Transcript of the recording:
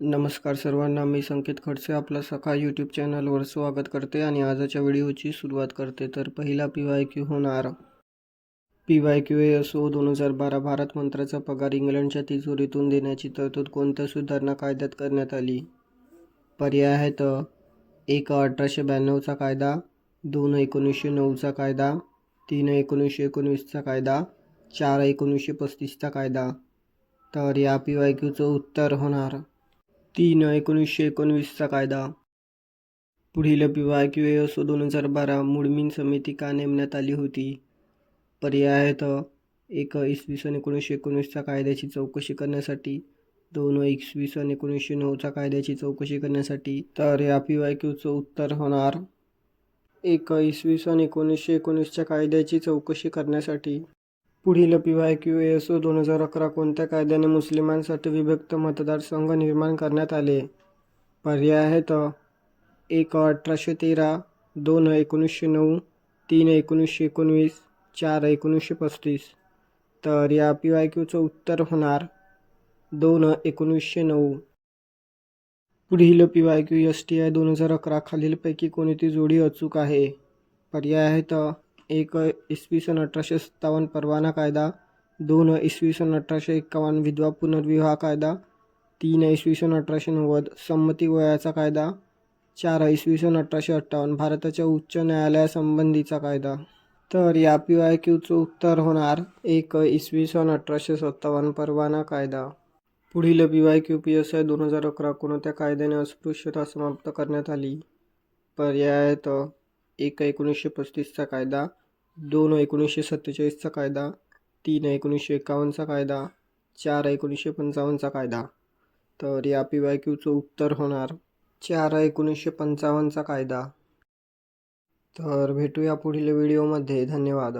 नमस्कार सर्वांना मी संकेत खडसे आपला सखा यूट्यूब चॅनलवर स्वागत करते आणि आजच्या व्हिडिओची सुरुवात करते. तर पहिला पी वाय क्यू होणार. पी वाय क्यू ए असो दोन हजार बारा भारत मंत्र्याचा पगार इंग्लंडच्या तिजोरीतून देण्याची तरतूद कोणत्या सुधारणा कायद्यात करण्यात आली? पर्याय आहेत एक अठराशे ब्याण्णवचा कायदा. दोन एकोणीसशे नऊचा कायदा. तीन एकोणीसशे एकोणवीसचा कायदा. चार एकोणीसशे पस्तीसचा कायदा. तर या पी वाय क्यूचं उत्तर होणार. तीन एकोणीसशे एकोणवीसचा कायदा. पुढील पी वाय क्यू ए असो दोन हजार बारा मुडमीन समिती का नेमण्यात आली होती? पर्याय एक इसवी सन एकोणीसशे एकोणीसच्या कायद्याची चौकशी करण्यासाठी. दोन इसवी सन एकोणीसशे नऊच्या कायद्याची चौकशी करण्यासाठी. तर या पी वाय क्यूचं उत्तर होणार. एक इसवी सन एकोणीसशे एकोणीसच्या कायद्याची चौकशी करण्यासाठी. पुढील P Y Q S O दोन हजार अकरा कोणत्या कायद्याने मुस्लिमांसाठी विभक्त मतदारसंघ निर्माण करण्यात आले? पर्याय आहेत एक अठराशे तेरा दोन एकोणीसशे नऊ तीन एकोणीसशे एकोणवीस चार एकोणीसशे पस्तीस. तर या पी वाय क्यूचं उत्तर होणार दोन एकोणीसशे नऊ. पुढील P Y Q S T I दोन हजार अकरा खालीलपैकी कोणती जोडी अचूक आहे? पर्याय आहेत एक इसवी सन अठराशे सत्तावन्न परवाना कायदा दोन इसवी सन अठराशे एक्कावन्न विधवा पुनर्विवाह कायदा तीन इसवी सन अठराशे नव्वद संमती वयाचा कायदा चार इसवी सन अठराशे अठ्ठावन्न भारताच्या उच्च न्यायालयासंबंधीचा कायदा. तर या पी वाय क्यूचं उत्तर होणार एक इसवी सन अठराशे सत्तावन्न परवाना कायदा. पुढील P Y Q P S I दोन हजार अकरा कोणत्या कायद्याने अस्पृश्यता समाप्त करण्यात आली? पर्याय आहेत एक एकोणीसशे पस्तीसचा कायदा दोन एकोणीसशे सत्तेचाळीसचा कायदा तीन एकोणीसशे एकावन्नचा कायदा चार एकोणीसशे पंचावन्नचा कायदा. तर या पी वाय क्यूचं उत्तर होणार चार एकोणीसशे पंचावन्नचा कायदा. तर भेटूया पुढील व्हिडिओमध्ये धन्यवाद.